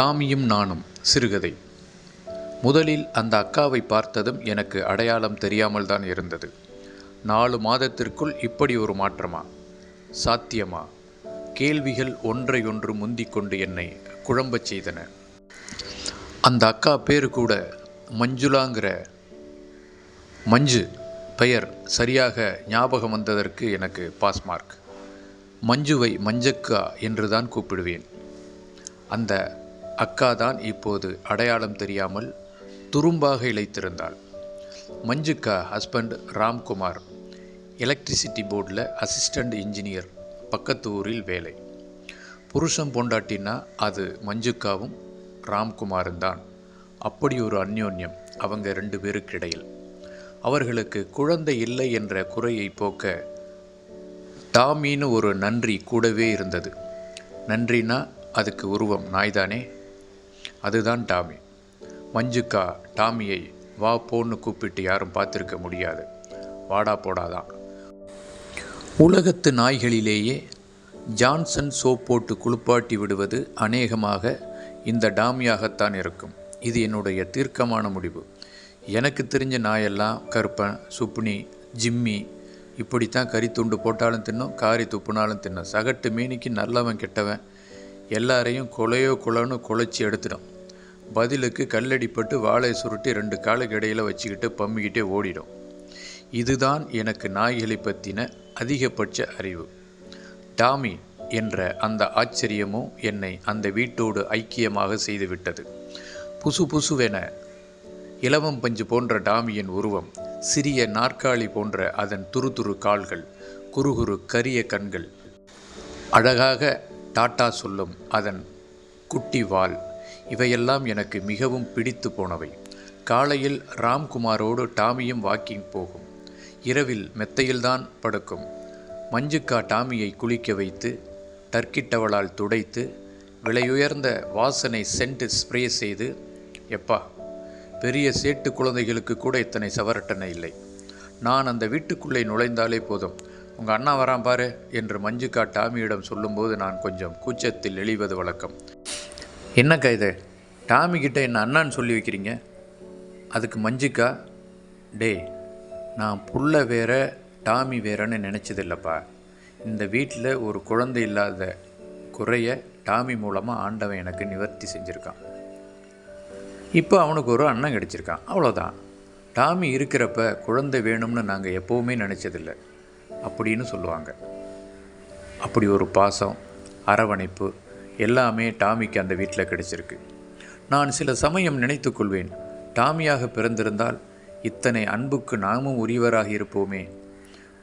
டாமியும் நானும் சிறுகதை. முதலில் அந்த அக்காவை பார்த்ததும் எனக்கு அடையாளம் தெரியாமல் தான் இருந்தது. நாலு மாதத்திற்குள் இப்படி ஒரு மாற்றமா? சாத்தியமா? கேள்விகள் ஒன்றையொன்று முந்திக்கொண்டு என்னை குழம்பச் செய்தன. அந்த அக்கா பேரு கூட மஞ்சுளாங்கிற மஞ்சு பெயர் சரியாக ஞாபகம் வந்ததற்கு எனக்கு பாஸ் மார்க். மஞ்சுவை மஞ்சக்கா என்று தான் கூப்பிடுவேன். அந்த அக்கா தான் இப்போது அடையாளம் தெரியாமல் துரும்பாக இழைத்திருந்தாள். மஞ்சுக்கா ஹஸ்பண்ட் ராம்குமார் எலக்ட்ரிசிட்டி போர்டில் அசிஸ்டண்ட் இன்ஜினியர் பக்கத்து ஊரில் வேலை. புருஷன் பொண்டாட்டின்னா அது மஞ்சுக்காவும் ராம்குமாரும் தான் அப்படி ஒரு அந்யோன்யம் அவங்க ரெண்டு பேருக்கு இடையில். அவர்களுக்கு குழந்தை இல்லை என்ற குறையை போக்க டாமின்னு ஒரு நன்றி கூடவே இருந்தது. நன்றினா அதுக்கு உருவம் நாய்தானே? அதுதான் டாமி. மஞ்சுக்கா டாமியை வா போன்னு கூப்பிட்டு யாரும் பார்த்துருக்க முடியாது. வாடா போடாதான். உலகத்து நாய்களிலேயே ஜான்சன் சோப் போட்டு குளிப்பாட்டி விடுவது அநேகமாக இந்த டாமியாகத்தான் இருக்கும். இது என்னுடைய தீர்க்கமான முடிவு. எனக்கு தெரிஞ்ச நாயெல்லாம் கருப்பன் சுப்னி ஜிம்மி இப்படித்தான் கறி துண்டு போட்டாலும் தின்னும் காரி துப்புனாலும் தின்னும். சகட்டு மீனிக்கு நல்லவன் கெட்டவன் எல்லாரையும் கொலையோ குலன்னு குலைச்சி எடுத்துடும். பதிலுக்கு கல்லடிப்பட்டு வாழை சுருட்டி ரெண்டு காலுக்கு இடையில் வச்சுக்கிட்டு பம்மிக்கிட்டே ஓடிடும். இதுதான் எனக்கு நாய்களை பற்றின அதிகபட்ச அறிவு. டாமி என்ற அந்த ஆச்சரியமும் என்னை அந்த வீட்டோடு ஐக்கியமாக செய்துவிட்டது. புசு புசுவென இலவம் பஞ்சு போன்ற டாமியின் உருவம் சிறிய நாற்காலி போன்ற அதன் துருதுரு கால்கள் குறுகுறு கரிய கண்கள். அழகாக டாட்டா சொல்லும் அதன் குட்டி வால். இவையெல்லாம் எனக்கு மிகவும் பிடித்து போனவை. காலையில் ராம்குமாரோடு டாமியும் வாக்கிங் போகும். இரவில் மெத்தையில்தான் படுக்கும். மஞ்சுக்கா டாமியை குளிக்க வைத்து டர்க்கிட்டவளால் துடைத்து விலையுயர்ந்த வாசனை சென்ட் ஸ்ப்ரே செய்து எப்பா பெரிய சேட்டு குழந்தைகளுக்கு கூட இத்தனை சவரட்டனை இல்லை. நான் அந்த வீட்டுக்குள்ளே நுழைந்தாலே போதும். உங்கள் அண்ணா வரான் பாரு என்று மஞ்சுக்கா டாமியிடம் சொல்லும்போது நான் கொஞ்சம் கூச்சத்தில் எழிவது வழக்கம். என்னக்கா இது? டாமி கிட்ட என்ன அண்ணான்னு சொல்லி வைக்கிறீங்க? அதுக்கு மஞ்சுக்கா? டேய் நான் புள்ள வேற டாமி வேறன்னு நினச்சதில்லப்பா. இந்த வீட்டில் ஒரு குழந்தை இல்லாத குறைய டாமி மூலமாக ஆண்டவன் எனக்கு நிவர்த்தி செஞ்சுருக்கான். இப்போ அவனுக்கு ஒரு அண்ணன் கிடச்சிருக்கான். அவ்வளோதான் டாமி இருக்கிறப்ப குழந்தை வேணும்னு நாங்கள் எப்போவுமே நினச்சதில்லை. அப்படின்னு சொல்லுவாங்க. அப்படி ஒரு பாசம் அரவணைப்பு எல்லாமே டாமிக்கு அந்த வீட்டில் கிடைச்சிருக்கு. நான் சில சமயம் நினைத்துக்கொள்வேன் டாமியாக பிறந்திருந்தால் இத்தனை அன்புக்கு நாமும் உரியவராக இருப்போமே.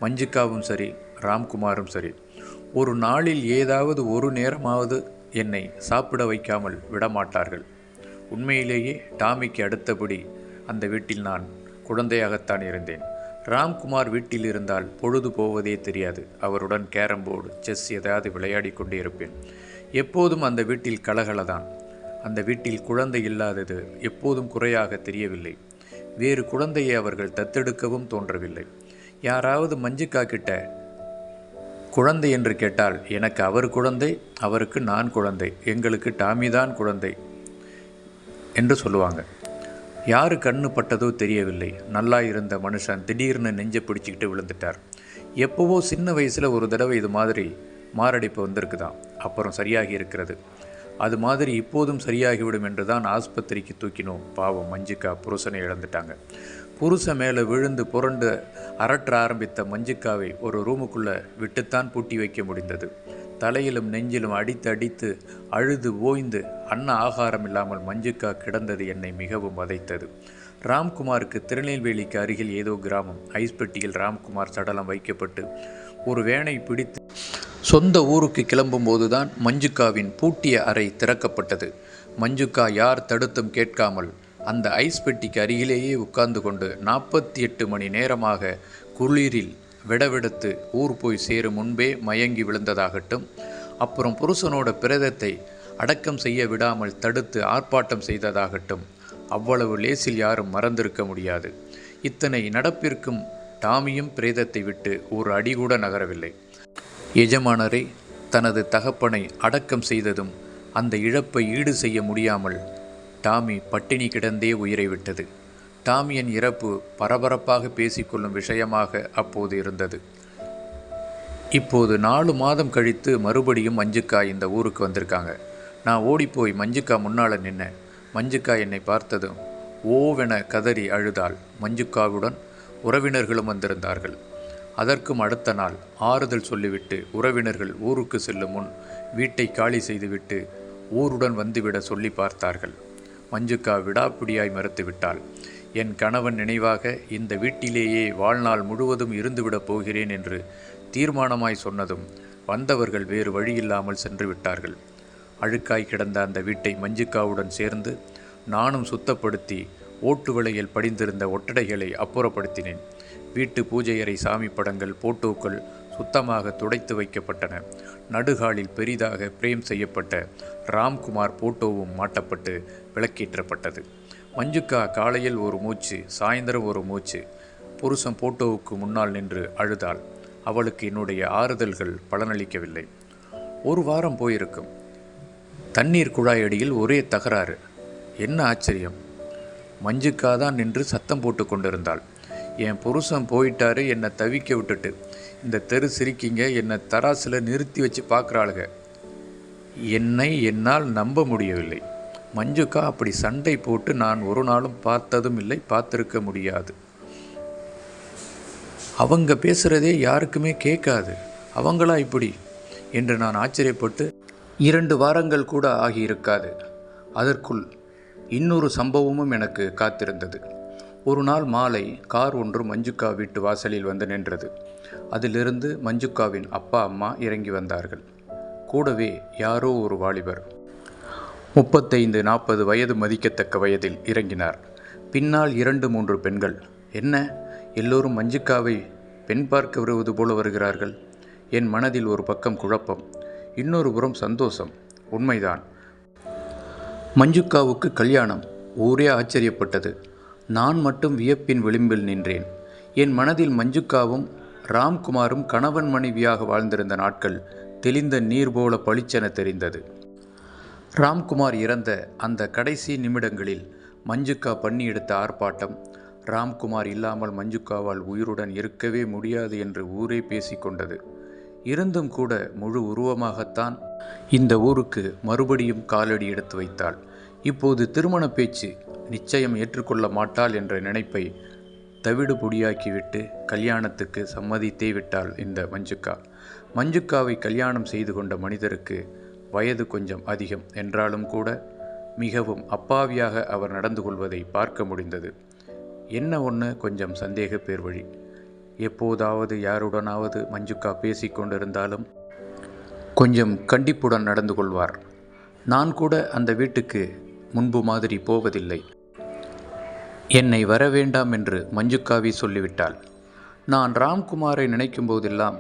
மஞ்சுக்காவும் சரி ராம்குமாரும் சரி ஒரு நாளில் ஏதாவது ஒரு நேரமாவது என்னை சாப்பிட வைக்காமல் விடமாட்டார்கள். உண்மையிலேயே டாமிக்கு அடுத்தபடி அந்த வீட்டில் நான் குழந்தையாகத்தான் இருந்தேன். ராம்குமார் வீட்டில் இருந்தால் பொழுது போவதே தெரியாது. அவருடன் கேரம் போர்டு செஸ் ஏதாவது விளையாடி கொண்டே இருப்பேன். எப்போதும் அந்த வீட்டில் கலகலதான். அந்த வீட்டில் குழந்தை இல்லாதது எப்போதும் குறையாக தெரியவில்லை. வேறு குழந்தையை அவர்கள் தத்தெடுக்கவும் தோன்றவில்லை. யாராவது மஞ்சுக்கா கிட்ட குழந்தை என்று கேட்டால் எனக்கு அவர் குழந்தை அவருக்கு நான் குழந்தை எங்களுக்கு டாமி தான் குழந்தை என்று சொல்லுவாங்க. யார் கண்ணு பட்டதோ தெரியவில்லை. நல்லா இருந்த மனுஷன் திடீர்னு நெஞ்சை பிடிச்சிக்கிட்டு விழுந்துட்டார். எப்போவோ சின்ன வயசில் ஒரு தடவை இது மாதிரி மாரடைப்பு வந்திருக்குதான். அப்புறம் சரியாகி இருக்கிறது. அது மாதிரி இப்போதும் சரியாகிவிடும் என்று தான் ஆஸ்பத்திரிக்கு தூக்கினோம். பாவம் மஞ்சுக்கா புருஷனை இழந்துட்டாங்க. புருஷன் மேலே விழுந்து புரண்டு அரற்ற ஆரம்பித்த மஞ்சுக்காவை ஒரு ரூமுக்குள்ளே விட்டுத்தான் பூட்டி வைக்க முடிந்தது. தலையிலும் நெஞ்சிலும் அடித்து அடித்து அழுது ஓய்ந்து அன்ன ஆகாரம் இல்லாமல் மஞ்சுக்கா கிடந்தது என்னை மிகவும் வதைத்தது. ராம்குமாருக்கு திருநெல்வேலிக்கு அருகில் ஏதோ கிராமம். ஐஸ் பெட்டியில் ராம்குமார் சடலம் வைக்கப்பட்டு ஒரு வேனை பிடித்து சொந்த ஊருக்கு கிளம்பும்போதுதான் மஞ்சுக்காவின் பூட்டிய அறை திறக்கப்பட்டது. மஞ்சுக்கா யார் தடுத்தும் கேட்காமல் அந்த ஐஸ் பெட்டிக்கு அருகிலேயே உட்கார்ந்து கொண்டு நாற்பத்தி எட்டு மணி நேரமாக குளிரில் விடவெடுத்து ஊர் போய் சேரும் முன்பே மயங்கி விழுந்ததாகட்டும் அப்புறம் புருஷனோட பிரேதத்தை அடக்கம் செய்ய விடாமல் தடுத்து ஆர்ப்பாட்டம் செய்ததாகட்டும் அவ்வளவு லேசில் யாரும் மறந்திருக்க முடியாது. இத்தனை நடப்பிற்கும் டாமியும் பிரேதத்தை விட்டு ஒரு அடி கூட நகரவில்லை. எஜமானரை தனது தகப்பனை அடக்கம் செய்ததும் அந்த இழப்பை ஈடு செய்ய முடியாமல் டாமி பட்டினி கிடந்தே உயிரை விட்டது. டாமியின் இறப்பு பரபரப்பாக பேசிக்கொள்ளும் விஷயமாக அப்போது இருந்தது. இப்போது நாலு மாதம் கழித்து மறுபடியும் மஞ்சுக்கா இந்த ஊருக்கு வந்திருக்காங்க. நான் ஓடிப்போய் மஞ்சுக்கா முன்னால் நின்னேன். மஞ்சுக்கா என்னை பார்த்ததும் ஓவென கதறி அழுதாள் மஞ்சுக்காவுடன் உறவினர்களும் வந்திருந்தார்கள். அதற்கும் அடுத்த நாள் ஆறுதல் சொல்லிவிட்டு உறவினர்கள் ஊருக்கு செல்லும் முன் வீட்டை காலி செய்துவிட்டு ஊருடன் வந்துவிட சொல்லி பார்த்தார்கள். மஞ்சுக்கா விடாப்பிடியாய் மறுத்துவிட்டாள். என் கணவன் நினைவாக இந்த வீட்டிலேயே வாழ்நாள் முழுவதும் இருந்துவிடப் போகிறேன் என்று தீர்மானமாய் சொன்னதும் வந்தவர்கள் வேறு வழியில்லாமல் சென்று விட்டார்கள் அழுக்காய் கிடந்த அந்த வீட்டை மஞ்சுக்காவுடன் சேர்ந்து நானும் சுத்தப்படுத்தி ஓட்டு விலையில் படிந்திருந்த ஒட்டடைகளை அப்புறப்படுத்தினேன். வீட்டு பூஜையறை சாமி படங்கள் போட்டோக்கள் சுத்தமாக துடைத்து வைக்கப்பட்டன. நடுகாலில் பெரிதாக பிரேம் செய்யப்பட்ட ராம்குமார் போட்டோவும் மாட்டப்பட்டு விளக்கேற்றப்பட்டது. மஞ்சுக்கா காலையில் ஒரு மூச்சு சாயந்தரம் ஒரு மூச்சு புருஷன் போட்டோவுக்கு முன்னால் நின்று அழுதாள். அவளுக்கு என்னுடைய ஆறுதல்கள் பலனளிக்கவில்லை. ஒரு வாரம் போயிருக்கும். தண்ணீர் குழாய் அடியில் ஒரே தகராறு. என்ன ஆச்சரியம்? மஞ்சுக்கா தான் நின்று சத்தம் போட்டு கொண்டிருந்தாள். என் புருஷன் போயிட்டாரு என்னை தவிக்க விட்டுட்டு. இந்த தெரு சிரிக்கிங்க என்னை தராசில் நிறுத்தி வச்சு பார்க்குறாளுங்க என்னை என்னால் நம்ப முடியவில்லை. மஞ்சுக்கா அப்படி சண்டை போட்டு நான் ஒரு நாளும் பார்த்ததும் இல்லை பார்த்துருக்க முடியாது. அவங்க பேசுகிறதே யாருக்குமே கேட்காது. அவங்களா இப்படி? என்று நான் ஆச்சரியப்பட்டு இரண்டு வாரங்கள் கூட ஆகியிருக்காது. அதற்குள் இன்னொரு சம்பவமும் எனக்கு காத்திருந்தது. ஒரு நாள் மாலை கார் ஒன்று மஞ்சுக்கா வீட்டு வாசலில் வந்து நின்றது. அதிலிருந்து மஞ்சுக்காவின் அப்பா அம்மா இறங்கி வந்தார்கள். கூடவே யாரோ ஒரு வாலிபர். முப்பத்தைந்து நாற்பது வயது மதிக்கத்தக்க வயதில் இறங்கினார். பின்னால் இரண்டு மூன்று பெண்கள். என்ன? எல்லோரும் மஞ்சுக்காவை பெண் பார்க்க வருவது போல வருகிறார்கள். என் மனதில் ஒரு பக்கம் குழப்பம். இன்னொரு புறம் சந்தோஷம். உண்மைதான். மஞ்சுக்காவுக்கு கல்யாணம் ஊரே ஆச்சரியப்பட்டது. நான் மட்டும் வியப்பின் விளிம்பில் நின்றேன். என் மனதில் மஞ்சுக்காவும் ராம்குமாரும் கணவன் மனைவியாக வாழ்ந்திருந்த நாட்கள் தெளிந்த நீர் போல பளிச்சென தெரிந்தது. ராம்குமார் இறந்த அந்த கடைசி நிமிடங்களில் மஞ்சுக்கா பண்ணி எடுத்த ஆர்ப்பாட்டம் ராம்குமார் இல்லாமல் மஞ்சுக்காவால் உயிருடன் இருக்கவே முடியாது என்று ஊரே பேசிக்கொண்டது இருந்தும் கூட முழு உருவமாகத்தான் இந்த ஊருக்கு மறுபடியும் காலடி எடுத்து வைத்தாள். இப்போது திருமண பேச்சு நிச்சயம் ஏற்றுக்கொள்ள மாட்டாள் என்ற நினைப்பை தவிடு பொடியாக்கிவிட்டு கல்யாணத்துக்கு சம்மதித்தே விட்டாள் இந்த மஞ்சுக்கா. மஞ்சுக்காவை கல்யாணம் செய்து கொண்ட மனிதருக்கு வயது கொஞ்சம் அதிகம் என்றாலும் கூட மிகவும் அப்பாவியாக அவர் நடந்து கொள்வதை பார்க்க முடிந்தது. என்ன ஒன்று கொஞ்சம் சந்தேக பேர் வழி எப்போதாவது யாருடனாவது மஞ்சுக்கா பேசி கொண்டிருந்தாலும் கொஞ்சம் கண்டிப்புடன் நடந்து கொள்வார். நான் கூட அந்த வீட்டுக்கு முன்பு மாதிரி போவதில்லை. என்னை வர வேண்டாம் என்று மஞ்சுக்காவி சொல்லிவிட்டாள். நான் ராம்குமாரை நினைக்கும் போதெல்லாம்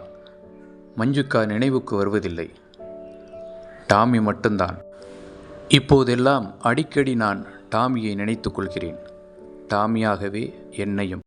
மஞ்சுக்கா நினைவுக்கு வருவதில்லை. டாமி மட்டும்தான். இப்போதெல்லாம் அடிக்கடி நான் டாமியை நினைத்து கொள்கிறேன். டாமியாகவே என்னையும்